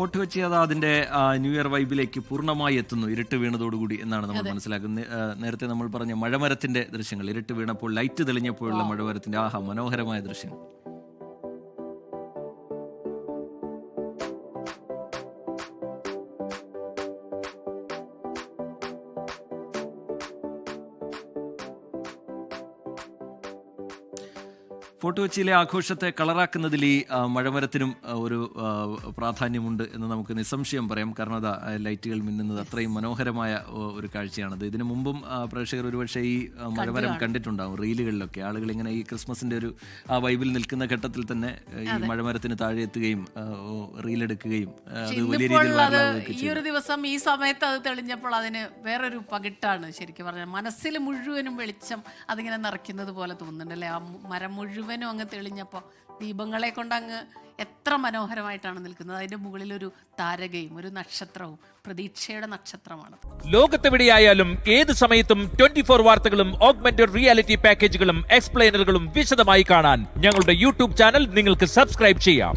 Fort Kochi അത് അതിന്റെ new year വൈബിലേക്ക് പൂർണമായി എത്തുന്നു. ഇരുട്ട് വീണതോടുകൂടി എന്നാണ് നമ്മൾ മനസ്സിലാക്കുന്നത്. നേരത്തെ നമ്മൾ പറഞ്ഞ മഴമരത്തിന്റെ ദൃശ്യങ്ങൾ. ഇരുട്ട് വീണപ്പോൾ ലൈറ്റ് തെളിഞ്ഞപ്പോഴുള്ള മഴമരത്തിന്റെ ആഹാ മനോഹരമായ ദൃശ്യം ഫോർട്ട് കൊച്ചിയിലെ ആഘോഷത്തെ കളറാക്കുന്നതിൽ ഈ മഴമരത്തിനും ഒരു പ്രാധാന്യമുണ്ട് എന്ന് നമുക്ക് നിസ്സംശയം പറയാം. കാരണം അതാ ലൈറ്റുകൾ മിന്നുന്നത് അത്രയും മനോഹരമായ ഒരു കാഴ്ചയാണത് ഇതിനു മുമ്പും പ്രേക്ഷകർ ഒരുപക്ഷെ ഈ മഴമരം കണ്ടിട്ടുണ്ടാവും റീലുകളിലൊക്കെ. ആളുകൾ ഇങ്ങനെ ഈ ക്രിസ്മസിന്റെ ഒരു ആ വൈബിൽ നിൽക്കുന്ന ഘട്ടത്തിൽ തന്നെ ഈ മഴമരത്തിന് താഴെ എത്തുകയും റീലെടുക്കുകയും അത് വലിയ രീതിയിൽ ഈ ഒരു ദിവസം ഈ സമയത്ത് അത് തെളിഞ്ഞപ്പോൾ അതിന് വേറൊരു പകിട്ടാണ് ശരിക്കും പറഞ്ഞാൽ. മനസ്സിൽ മുഴുവനും വെളിച്ചം അതിങ്ങനെ നിറയ്ക്കുന്നത് പോലെ തോന്നുന്നുണ്ട് അല്ലെ? ആ മരം മരം മുഴുവനും അങ്ങ് തെളിഞ്ഞപ്പോൾ ദീപങ്ങളെ കൊണ്ട് അങ്ങ് എത്ര മനോഹരമായിട്ടാണ് നിൽക്കുന്നത്. അതിന്റെ മുകളിൽ ഒരു താരകയും ഒരു നക്ഷത്രവും പ്രതീക്ഷയുടെ നക്ഷത്രമാണ്. ലോകത്തെവിടെയായാലും ഏത് സമയത്തും ട്വന്റി ഫോർ വാർത്തകളും ഓഗ്മെന്റഡ് റിയാലിറ്റി പാക്കേജുകളും എക്സ്പ്ലെയിനറുകളും വിശദമായി കാണാൻ ഞങ്ങളുടെ യൂട്യൂബ് ചാനൽ നിങ്ങൾക്ക് സബ്സ്ക്രൈബ് ചെയ്യാം.